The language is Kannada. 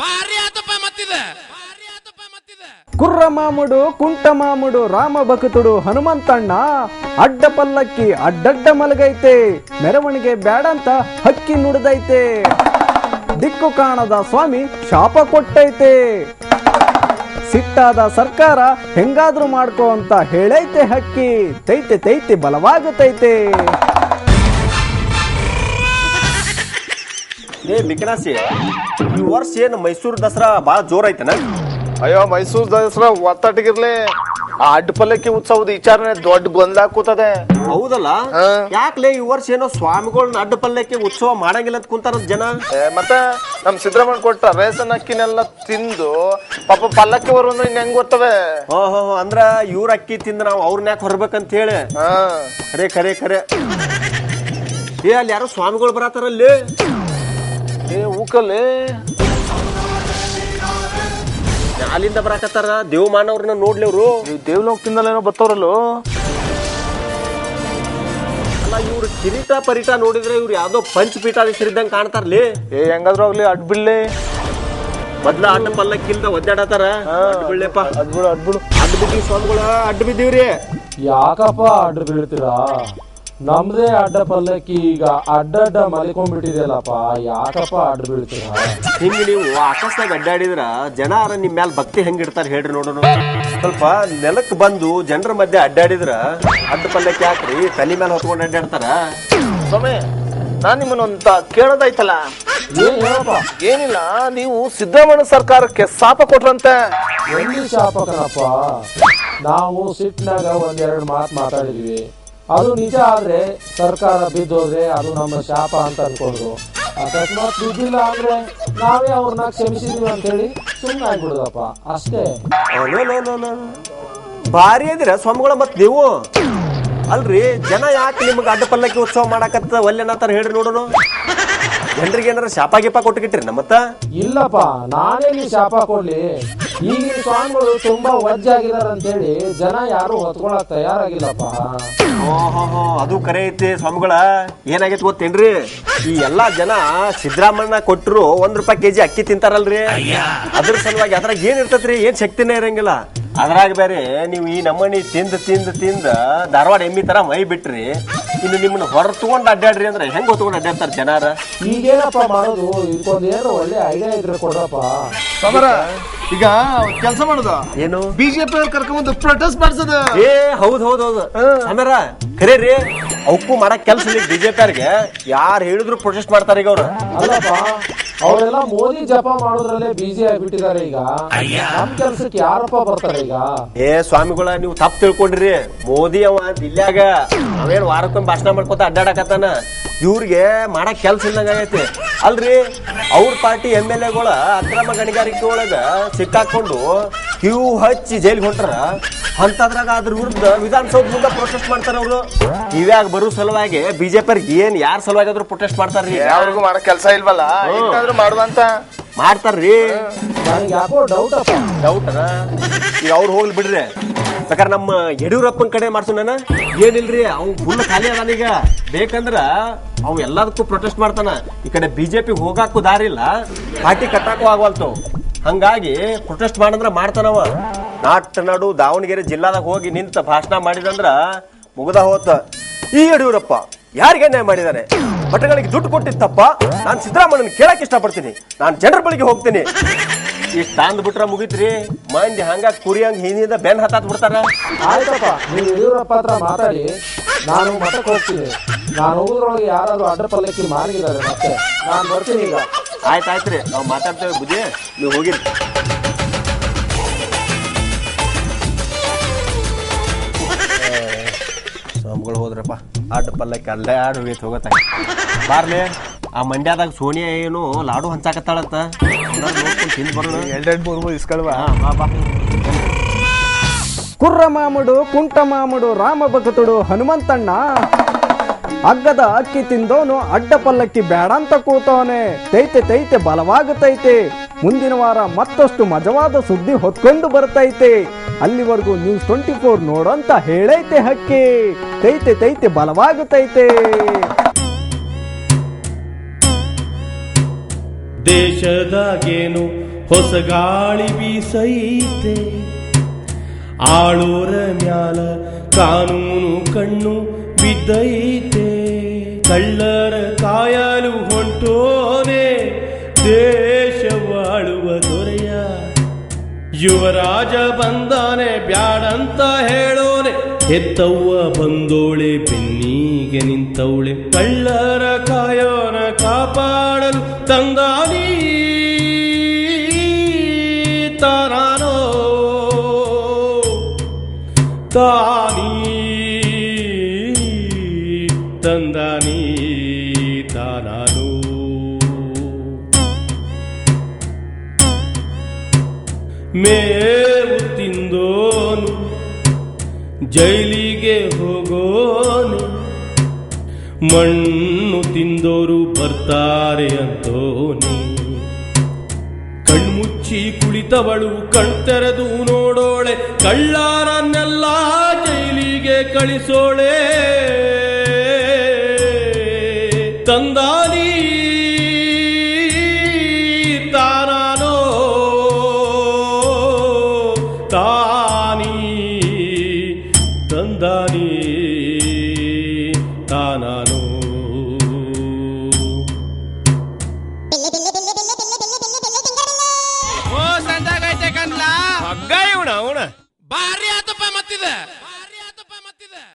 ಭಾರಿ ಕುರ್ರ ಮಾಮುಡು, ಕುಂಟ ಮಾಮುಡು, ರಾಮ ಭಕ್ತುಡು, ಹನುಮಂತಣ್ಣ, ಅಡ್ಡ ಪಲ್ಲಕ್ಕಿ, ಅಡ್ಡಡ್ಡ ಮಲಗೈತೆ, ಮೆರವಣಿಗೆ ಬ್ಯಾಡಂತ ಹಕ್ಕಿ ನುಡ್ದೈತೆ. ದಿಕ್ಕು ಕಾಣದ ಸ್ವಾಮಿ ಶಾಪ ಕೊಟ್ಟೈತೆ. ಸಿಟ್ಟಾದ ಸರ್ಕಾರ ಹೆಂಗಾದ್ರೂ ಮಾಡ್ಕೋ ಅಂತ ಹೇಳೈತೆ ಹಕ್ಕಿ. ತೈತೆ ತೈತೆ ಬಲವಾಗುತ್ತೈತೆ ಏ ಮಿಕನಾಸಿ ಈ ವರ್ಷ ಏನು ಮೈಸೂರು ದಸರಾ ಭಾಳ ಜೋರ್ ಐತನ? ಅಯ್ಯೋ ಮೈಸೂರು ದಸರಾ ಒತ್ತಟಿಗಿರ್ಲಿ ಆ ಅಡ್ಡ ಪಲ್ಲಕ್ಕಿ ಉತ್ಸವದ ವಿಚಾರನೆ ದೊಡ್ಡ ಗೊಂದಲ ಕೂತದೆ. ಹೌದಲ್ಲ? ಹಾ. ಯಾಕ್ಲೆ ಈ ವರ್ಷ ಏನೋ ಸ್ವಾಮಿಗಳನ್ನ ಅಡ್ಡ ಪಲ್ಲಕ್ಕಿ ಉತ್ಸವ ಮಾಡಂಗಿಲ್ಲ ಅಂತ ಕುಂತಾರ ಜನ? ಏ, ಮತ್ತೆ ನಮ್ ಸಿದ್ದರಾಮಯ್ಯ ಕೊಟ್ಟ ರೇಷನ್ ಅಕ್ಕಿನೆಲ್ಲ ತಿಂದು ಪಾಪ ಪಲ್ಲಕ್ಕಿ ಬರು ಅಂದ್ರೆ ಇನ್ ಹೆಂಗ್ ಗೊತ್ತವೆ? ಹೋ ಹೋ ಹೋ, ಅಂದ್ರ ಇವ್ರ ಅಕ್ಕಿ ತಿಂದ್ರೆ ನಾವು ಅವ್ರನ್ನ ಯಾಕೆ ಹೊರ್ಬೇಕಂತ ಹೇಳಿ. ಹಾ. ಖರೆ ಖರೆ ಖರೆ. ಏ ಅಲ್ಲಿ ಯಾರೋ ಸ್ವಾಮಿಗಳು ಬರತಾರಲ್ಲಿ ಏ ಊಕಲ್ಲಿ. ಅಲ್ಲಿಂದ ಬರಾಕತ್ತಾರ? ದೇವ್ ಮಾನವ್ರನ್ನ ನೋಡ್ಲೇವ್ರು ದೇವ್ಲ ಏನೋ ಬತ್ತವ್ರಲ್ಲೋ. ಅಲ್ಲ ಇವ್ರು ಕಿರೀಟ ಪರಿಟ ನೋಡಿದ್ರೆ ಇವ್ರು ಯಾವ್ದೋ ಪಂಚಪೀಠಾಧೀಶರಿದ್ದಂಗೆ ಕಾಣ್ತಾರ್ಲಿ. ಏ ಹೆಂಗಾದ್ರೂ ಆಗ್ಲಿ ಅಡ್ ಬಿಡ್ಲಿ. ಮೊದ್ಲ ಅಡ್ಡ ಪಲ್ಲಕ್ಕಿಲ್ದ ಒದ್ದಾಡತಾರ. ಅಡ್ಡ ಅಡ್ಬಿಡು ಅಡ್ಬಿಡು ಬಿದ್ದೀವಿ ಸ್ವಾಮಿಗಳ ಅಡ್ಡ ಬಿದ್ದೀವ್ರಿ. ಯಾಕಪ್ಪ ಅಡ್ಡ ಬೀಳ್ತೀರಾ ನಮ್ದೇ ಅಡ್ಡ ಪಲ್ಲಕ್ಕಿ ಈಗ ಅಡ್ಡಡ್ಡ ಮಲಿಕೊಂಡ್ಬಿಟ್ಟಿದೆಯಲ್ಲಪ್ಪ ಯಾಕಪ್ಪ ಅಡ್ಡ ಬೀಳ್ತೀರ? ಹಿಂಗೆ ನೀವು ಆಕಾಶದಾಗ ಅಡ್ಡಾಡಿದ್ರ ಜನ ನಿಮ್ಮ ನಿಮ್ ಮ್ಯಾಲ ಭಕ್ತಿ ಹೆಂಗ್ ಇಡ್ತಾರ ಹೇಳ್ರಿ ನೋಡೋಣ. ಸ್ವಲ್ಪ ನೆಲಕ್ಕೆ ಬಂದು ಜನರ ಮಧ್ಯೆ ಅಡ್ಡಾಡಿದ್ರ ಅಡ್ಡ ಪಲ್ಲಕ್ಕಿ ಹಾಕ್ರಿ ತಲೆ ಮ್ಯಾಲ ಹೊತ್ಕೊಂಡು ಅಡ್ಡಾಡ್ತಾರ. ಸ್ವಾಮಿ ನಾನ್ ನಿಮ್ಮನ್ನೊಂತ ಕೇಳೋದಾಯ್ತಲ್ಲ ಏನ್ ಹೇಳಪ್ಪ? ಏನಿಲ್ಲ ನೀವು ಸಿದ್ದರಾಮಯ್ಯ ಸರ್ಕಾರಕ್ಕೆ ಶಾಪ ಕೊಟ್ರಂತೆ. ಎಲ್ಲಿ ಶಾಪಕನಪ್ಪ ನಾವು ಸಿಟ್ನಾಗ ಒಂದೆರಡು ಮಾತು ಮಾತಾಡಿದ್ವಿ. ಅದು ನಿಜ ಆದ್ರೆ ಸರ್ಕಾರ ಬಿದ್ದೋದ್ರೆ ಅದು ನಮ್ಮ ಶಾಪ ಅಂತ ಅನ್ಕೊಂಡ್ರು ಅಕಸ್ಮಾತ್ ಬಿದ್ದಿಲ್ಲ ಅಂದ್ರೆ ನಾವೇ ಅವ್ರನ್ನ ಕ್ಷಮಿಸಿದೀವಿ ಅಂತ ಹೇಳಿ ಸುಮ್ಮನೆ ಆಗ್ಬಿಡುದಪ್ಪ. ಅಷ್ಟೇ. ಭಾರಿ ಅದಿರ ಸ್ವಾಮಿಗಳ ಮತ್ ನೀವು? ಅಲ್ರಿ ಜನ ಯಾಕೆ ನಿಮ್ಗೆ ಅಡ್ಡ ಪಲ್ಲಕ್ಕಿ ಉತ್ಸವ ಮಾಡಕತ್ತ ಒಲ್ಲೆನತ್ತಾರ ಹೇಳ್ರಿ ನೋಡೋಣ ಜನರಿಗೆ ಏನಾರ ಶಾಪ ಗೀಪ ಕೊಟ್ಟುಕಿಟ್ರಿ ನಮ್ಮತ್ತ ಇಲ್ಲಪ್ಪ ನಾನೆಲ್ಲಿ ಶಾಪ ಕೊಡ್ಲಿ? ಈಗಿನ ಸ್ವಾಮಿಗಳು ತುಂಬಾ ವಜ್ಜಾಗಿದಾರಂತೇಳಿ ಅಂತ ಹೇಳಿ ಜನ ಯಾರು ಹೊತ್ಕೊಳಕ್ ತಯಾರಾಗಿಲ್ಲಪ್ಪ. ಅದು ಕರೆ ಐತಿ ಸ್ವಾಮಿಗಳ. ಏನಾಗೈತಿ ಗೊತ್ತೇನ್ರಿ? ಈ ಎಲ್ಲಾ ಜನ ಸಿದ್ದರಾಮಣ್ಣ ಕೊಟ್ಟರು ಒಂದ್ ರೂಪಾಯಿ ಕೆಜಿ ಅಕ್ಕಿ ತಿಂತಾರಲ್ರಿ. ಅದ್ರ ಸಲುವಾಗಿ ಅದ್ರಾಗ ಏನ್ ಇರ್ತೈತ್ರಿ? ಏನ್ ಶಕ್ತಿನೇ ಇರಂಗಿಲ್ಲ. ಅದ್ರಾಗ ಬೇರೆ ನೀವು ಈ ನಮ್ಮನಿ ತಿಂದ್ ತಿಂದ್ ತಿಂದ ಧಾರವಾಡ ಎಮ್ಮಿ ತರ ಮೈ ಬಿಟ್ರಿ. ಇನ್ನು ನಿಮ್ಮನ್ನ ಹೊರ ತಗೊಂಡು ಅಡ್ಡಾಡ್ರಿ ಅಂದ್ರೆ ಹೆಂಗ್ ಹೊತ್ಕೊಂಡು ಅಡ್ಡಾಡ್ತಾರೆ ಜನಾರ? ಈಗೇನಪ್ಪ ಮಾಡೋದು? ಇದಕ್ಕೊಂದ್ ಏನೋ ಒಳ್ಳೆ ಐಡಿಯಾ ಇದ್ರೆ ಕೊಡಪ್ಪ ಸಮರ ಈಗ ಕೆಲಸ ಮಾಡುದ? ಏನು? ಬಿಜೆಪಿ ಅವ್ರು ಕರ್ಕೊಂಡ್ಬಂದು ಪ್ರೊಟೆಸ್ಟ್ ಮಾಡ್ಸದ. ಏ ಹೌದ್ ಹೌದ್ ಹೌದು. ಸಮರ ಖರೆ ರೀ ಅವಕ್ಕೂ ಮಾಡಕ್ ಕೆಲ್ಸ ಇಲ್ಲ ಬಿಜೆಪಿ ಅವ್ರಿಗೆ. ಯಾರು ಹೇಳಿದ್ರು ಪ್ರೊಟೆಸ್ಟ್ ಮಾಡ್ತಾರೆ ಈಗ ಅವ್ರು. ಅಲ್ಲಪ್ಪ ಅವರೆಲ್ಲ ಮೋದಿ ಜಪ ಮಾಡೋದ್ರಲ್ಲೇ ಬಿಜಿ ಆಗ್ಬಿಟ್ಟಿದ್ದಾರೆ ಈಗ. ನಮ್ ಕೆಲ್ಸಕ್ಕೆ ಯಾರಪ್ಪ ಬರ್ತಾರೆ ಈಗ? ಏ ಸ್ವಾಮಿಗಳ ನೀವು ತಪ್ಪು ತಿಳ್ಕೊಂಡ್ರಿ. ಮೋದಿ ಅವ ದಿಲ್ಯಾಗ ಅವೇನ್ ವಾರಕ್ಕೊಮ್ಮೆ ಭಾಷಣ ಮಾಡ್ಕೊತ ಅಡ್ಡಾಡಕತ್ತಾನ? ಇವ್ರಿಗೆ ಮಾಡಕ್ ಕೆಲ್ಸ ಇಲ್ದಂಗ ಆಗೈತಿ. ಅಲ್ರಿ ಅವ್ರ ಪಾರ್ಟಿ ಎಂ ಎಲ್ ಎಗಳ ಅಕ್ರಮ ಗಣಿಗಾರಿಕೆ ಒಳಗ ಸಿಕ್ಕಾಕೊಂಡು ಕ್ಯೂ ಹಚ್ಚಿ ಜೈಲ್ಗೆ ಹೊಂಟಾರ? ಅಂತದ್ರಾಗ ಅದ್ರ ವಿರುದ್ಧ ವಿಧಾನಸೌಧ ಮುಂದೆ ಪ್ರೊಟೆಸ್ಟ್ ಮಾಡ್ತಾರೆ ಅವರು. ಇವ್ಯಾಗ ಬರೋ ಸಲುವಾಗಿ ಬಿಜೆಪಿ ಅವ್ರಿಗೆ ಏನ್ ಯಾರ ಸಲುವಾಗಿ ಆದ್ರೂ ಪ್ರೊಟೆಸ್ಟ್ ಮಾಡ್ತಾರ್ರಿ ಯಾರಿಗೂ ಮಾಡೋ ಕೆಲಸ ಇಲ್ವಲ್ಲ? ಮಾಡುವಂತ. ಮಾಡ್ತಾರ್ರಿ. ಯಾಕೋ ಡೌಟ್ ಈಗ ಅವ್ರು ಹೋಗ್ಲಿ ಬಿಡ್ರಿ. ಬೇಕಾದ್ರೆ ನಮ್ಮ ಯಡಿಯೂರಪ್ಪನ ಕಡೆ ನಾನು. ಏನಿಲ್ರಿ ಅವ್ನು ಫುಲ್ ಖಾಲಿ ಅದಾನೀಗ ಬೇಕಂದ್ರ ಅವ್ ಎಲ್ಲದಕ್ಕೂ ಪ್ರೊಟೆಸ್ಟ್ ಮಾಡ್ತಾನ. ಈ ಕಡೆ ಬಿಜೆಪಿ ಹೋಗಾಕು ದಾರಿ ಇಲ್ಲ ಪಾರ್ಟಿ ಕಟ್ಟಾಕು ಆಗವಲ್ತು. ಹಂಗಾಗಿ ಪ್ರೊಟೆಸ್ಟ್ ಮಾಡಂದ್ರ ಮಾಡ್ತಾನವ. ನಾಟ್ ನಾಡು ದಾವಣಗೆರೆ ಜಿಲ್ಲಾದಾಗ ಹೋಗಿ ನಿಂತ ಭಾಷಣ ಮಾಡಿದಂದ್ರ ಮುಗ್ದ ಹೋತ. ಈ ಯಡಿಯೂರಪ್ಪ ಯಾರಿಗೆ ನ್ಯಾಯ ಮಾಡಿದಾನೆ? ಪಟಗಳಿಗೆ ದುಡ್ಡು ಕೊಟ್ಟಿತ್ತಪ್ಪ. ನಾನು ಸಿದ್ದರಾಮಯ್ಯನ ಕೇಳಕ್ ಇಷ್ಟಪಡ್ತೀನಿ. ನಾನು ಜನರ ಬಳಿಗೆ ಹೋಗ್ತೀನಿ. ಇಷ್ಟ ಅಂದ್ ಬಿಟ್ರ ಮುಗಿತ್ರಿ. ಮಂದಿ ಹಂಗ ಕುರಿಯಂಗ್ ಹಿಂದಿಂದ ಬೆನ್ ಹತ್ತಾತ್ ಬಿಡ್ತಾರ. ಆಯ್ತಪ್ಪ ಯಡಿಯೂರಪ್ಪ ಹತ್ರ ಮಾತಾಡಿ, ನಾನು ಮಠಕ್ಕೆ ಹೋಗ್ತೀನಿ. ನಾನು ಹೋಗೋದ್ರೊಳಗೆ ಯಾರಾದ್ರೂ ಅಡ್ಡ ಪಲ್ಲಕ್ಕಿ ಮಾರಿದ್ದಾರೆ ಮತ್ತೆ, ನಾನು ಬರ್ತೀನಿ ಈಗ. ಆಯ್ತ್ ರೀ ನಾವು ಮಾತಾಡ್ತೇವೆ ಬುದ್ಧಿ. ನೀವು ಹೋಗಿರಿ. ಸ್ವಾಮಿಗಳು ಹೋದ್ರಪ್ಪ. ಅಡ್ಡ ಪಲ್ಲಕ್ಕೆ ಅಲ್ಲೇ ಆಡ್ ಹೋಗೈತಿ ಹೋಗತ್ತ. ಬಾರ್ಲೆ ಆ ಮಂಡ್ಯದಾಗ ಸೋನಿಯಾ ಏನು ಲಾಡು ಹಂಚಾಕತ್ತಾಳತ್ತ ನೋಡ್ಕೊಂಡು ತಿಂದ್ ಬರೋಣ. ಎರಡೆರಡು ಮೂರು ಮೂರು ಇಸ್ಕೊಳ್ವಾ. ಹಾ, ಬಾ ಬಾ. ಕುರ್ರ ಮಾಮುಡು ಕುಂಟ ಮಾಮುಡು ರಾಮ ಭಕ್ತುಡು ಹನುಮಂತಣ್ಣ. ಅಗ್ಗದ ಅಕ್ಕಿ ತಿಂದೋನು ಅಡ್ಡ ಪಲ್ಲಕ್ಕಿ ಬೇಡ ಅಂತ ಕೂತವನೆ. ತೈತೆ ತೈತೆ ಬಲವಾಗುತ್ತೈತೆ ಮುಂದಿನ ವಾರ ಮತ್ತಷ್ಟು ಮಜವಾದ ಸುದ್ದಿ ಹೊತ್ಕೊಂಡು ಬರ್ತೈತೆ. ಅಲ್ಲಿವರೆಗೂ ನ್ಯೂಸ್ ಟ್ವೆಂಟಿ ಫೋರ್ ನೋಡಂತ ಹೇಳೈತೆ ಹಕ್ಕಿ. ತೈತೆ ತೈತೆ ಬಲವಾಗುತ್ತೈತೆ ದೇಶದಾಗೇನು ಹೊಸ ಗಾಳಿ ಬೀಸೈತೆ. ಆಳೂರ ಮ್ಯಾಲ ಕಾನೂನು ಕಣ್ಣು ಬಿದ್ದೈತೆ, ಕಳ್ಳರ ಕಾಯಲು ಹೊಂಟೋನೆ ದೇಶವಾಳುವ ದೊರೆಯ ಯುವರಾಜ ಬಂದಾನೆ, ಬ್ಯಾಡಂತ ಹೇಳೋನೆ, ಹೆತ್ತವ್ವ ಬಂದೋಳೆ, ಬೆನ್ನಿಗೆ ನಿಂತವಳೆ, ಕಳ್ಳರ ಕಾಯೋನ ಕಾಪಾಡಲು ತಂದಾನಿ ತಾನೋ ತಾನೀ ಮೇವು ತಿಂದೋನು, ಜೈಲಿಗೆ ಹೋಗೋನು. ಮಣ್ಣು ತಿಂದೋರು ಬರ್ತಾರೆ ಅಂತೋನಿ. ಕಣ್ಮುಚ್ಚಿ ಕುಳಿತವಳು ಕಣ್ತೆರೆದು ನೋಡೋಳೆ, ಕಳ್ಳಾರನ್ನೆಲ್ಲ ಜೈಲಿಗೆ ಕಳಿಸೋಳೆ.